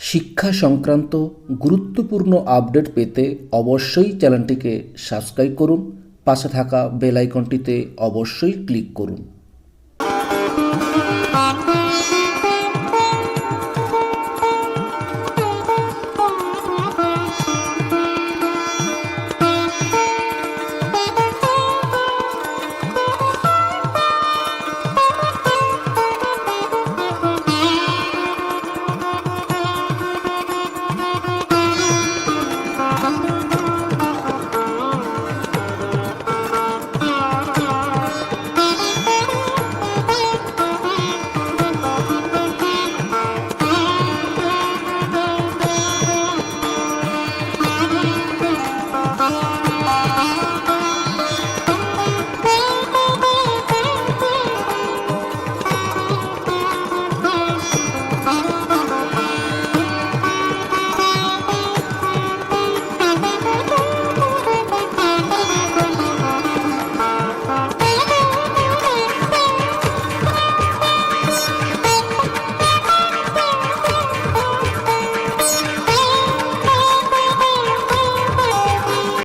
শিক্ষা সংক্রান্ত গুরুত্বপূর্ণ আপডেট পেতে অবশ্যই চ্যানেলটিকে সাবস্ক্রাইব করুন, পাশে থাকা বেলাইকনটিতে অবশ্যই ক্লিক করুন।